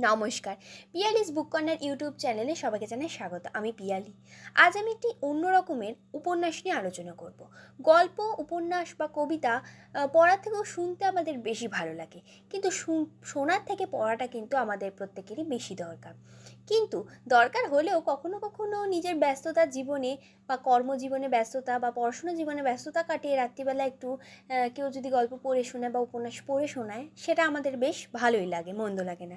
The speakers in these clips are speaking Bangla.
নমস্কার। পিয়ালিস বুক কর্নার ইউটিউব চ্যানেলে সবাইকে জানাই স্বাগত। আমি পিয়ালি। আজ আমি একটি অন্য রকমের উপন্যাস নিয়ে আলোচনা করব। গল্প, উপন্যাস বা কবিতা পড়ার থেকেও শুনতে আমাদের বেশি ভালো লাগে। কিন্তু শুন- শোনার থেকে পড়াটা কিন্তু আমাদের প্রত্যেকেরই বেশি দরকার। কিন্তু দরকার হলেও কখনো কখনো নিজের ব্যস্ততা জীবনে বা কর্মজীবনে ব্যস্ততা বা পড়াশোনা জীবনে ব্যস্ততা কাটিয়ে রাত্রিবেলা একটু কেউ যদি গল্প পড়ে শোনায় বা উপন্যাস পড়ে শোনায়, সেটা আমাদের বেশ ভালোই লাগে, মন্দ লাগে না।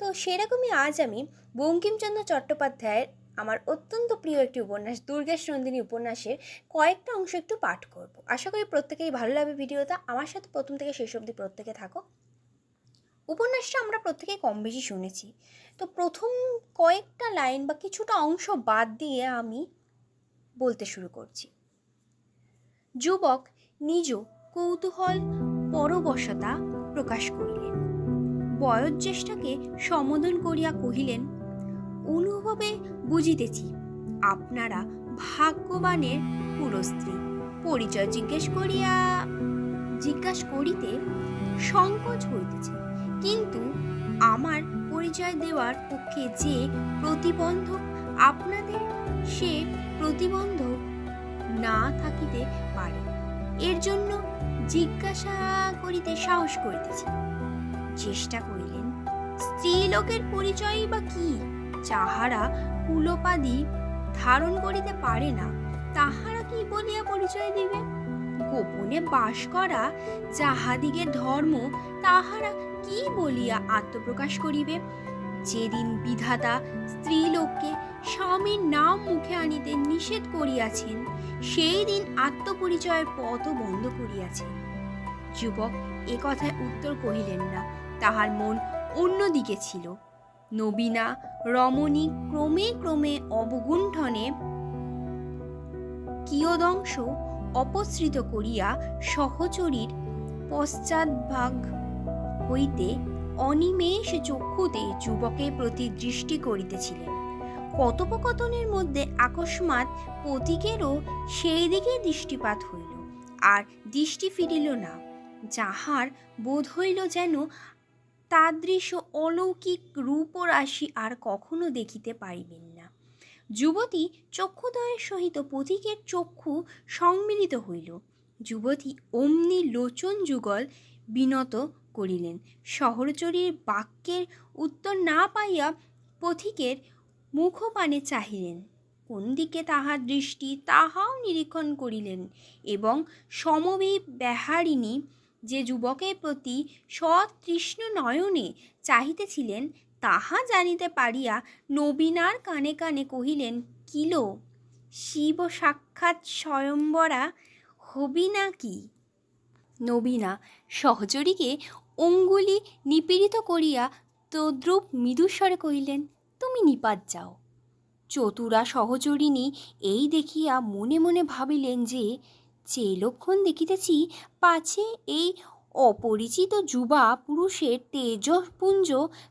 তো সেরকমই আজ আমি বঙ্কিমচন্দ্র চট্টোপাধ্যায়ের আমার অত্যন্ত প্রিয় একটি উপন্যাস, দুর্গেশ নন্দিনী উপন্যাসের কয়েকটা অংশ একটু পাঠ করব। আশা করি প্রত্যেকেই ভালো লাগবে ভিডিওটা। আমার সাথে প্রথম থেকে শেষ অবধি প্রত্যেকে থাকো। উপন্যাসটা আমরা প্রত্যেকেই কম বেশি শুনেছি। তো প্রথম কয়েকটা লাইন বা কিছুটা অংশ বাদ দিয়ে আমি বলতে শুরু করছি। যুবক নিজ কৌতূহল পরবশতা প্রকাশ করিলেন। বয়োজ্যেষ্ঠাকে সম্বোধন করিয়া কহিলেন, অনুভবে বুঝিতেছি, আপনারা ভাগ্যবানের পুরস্ত্রী। পরিচয় জিজ্ঞেস করিয়া, জিজ্ঞাসা করিতে সংকোচ হইতেছে। কিন্তু আমার পরিচয় দেওয়ার পক্ষে যে প্রতিবন্ধক, আপনাদের সে প্রতিবন্ধক না থাকিতে পারে। এর জন্য জিজ্ঞাসা করিতে সাহস করিতেছি। চেষ্টা করিলেন। স্ত্রীলোকের পরিচয়ই বা কি? যাহারা কুলোপাদি ধারণ করিতে পারে না, তাহারা কি বলিয়া পরিচয় দিবে? গোপনে বাস করা যাহাদিগের ধর্ম, তাহারা কি বলিয়া আত্মপ্রকাশ করিবে? যেদিন বিধাতা স্ত্রীলোককে স্বামীর নাম মুখে আনিতে নিষেধ করিয়াছেন, সেই দিন আত্মপরিচয়ের পথও বন্ধ করিয়াছেন যুবক এ কথায় উত্তর কহিলেন না তাহার মন অন্যদিকে ছিল। নবীনা রমণী ক্রমে ক্রমে অবগুণ্ঠনে কিয়দংশ অপসৃত করিয়া সহচরীর পশ্চাৎভাগ হইতে অনিমেষ চক্ষুতে যুবকের প্রতি দৃষ্টি করিতেছিলেন। কথোপকথনের মধ্যে আকস্মাৎ পথিকেরও সেই দিকে দৃষ্টিপাত হইল, আর দৃষ্টি ফিরিল না, যাহার বোধ হইল যেন তাদৃশ অলৌকিক রূপরাশি আর কখনো দেখিতে পারিবেন না। যুবতী চক্ষুদয়ের সহিত পথিকের চক্ষু সম্মিলিত হইল। যুবতী অমনি লোচন যুগল বিনত করিলেন। শহরচরীর বাক্যের উত্তর না পাইয়া পথিকের মুখপানে চাহিলেন। কোন দিকে তাহার দৃষ্টি তাহাও নিরীক্ষণ করিলেন এবং সমবী বেহারিণী যে যুবকের প্রতি সতৃষ্ণ নয়নে চাহিতেছিলেন, তাহা জানিতে পারিয়া নবীনার কানে কানে কহিলেন কিলো শিব সাক্ষাৎ স্বয়ম্বরা হবি না কি নবীনা সহচরীকে অঙ্গুলি নিপীড়িত করিয়া তদ্রুপ মৃদুস্বরে কহিলেন, তুমি নিপাত যাও। চতুরা সহচরিণী এই দেখিয়া মনে মনে ভাবিলেন যে যে লক্ষণ দেখিতেছি, পাছে এই অপরিচিত যুবা পুরুষের তেজপুঞ্জ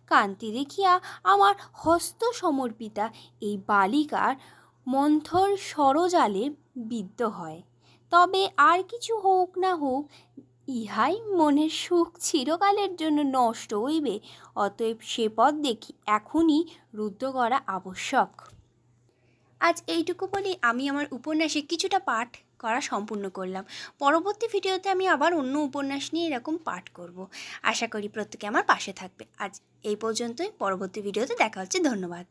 কান্তি দেখিয়া আমার হস্ত সমর্পিতা এই বালিকার মন্থর সরজালে বিদ্ধ হয়। তবে আর কিছু হোক না হোক, ইহাই মনের সুখ চিরকালের জন্য নষ্ট হইবে, অতএব সে পথ দেখি এখনই রুদ্ধ করা আবশ্যক। আজ এইটুকু বলেই আমি আমার উপন্যাসে কিছুটা পাঠ করা সম্পূর্ণ করলাম। পরবর্তী ভিডিওতে আমি আবার অন্য উপন্যাস নিয়ে এরকম পাঠ করব। আশা করি প্রত্যেকে আমার পাশে থাকবে। আজ এই পর্যন্তই। পরবর্তী ভিডিওতে দেখা হচ্ছে। ধন্যবাদ।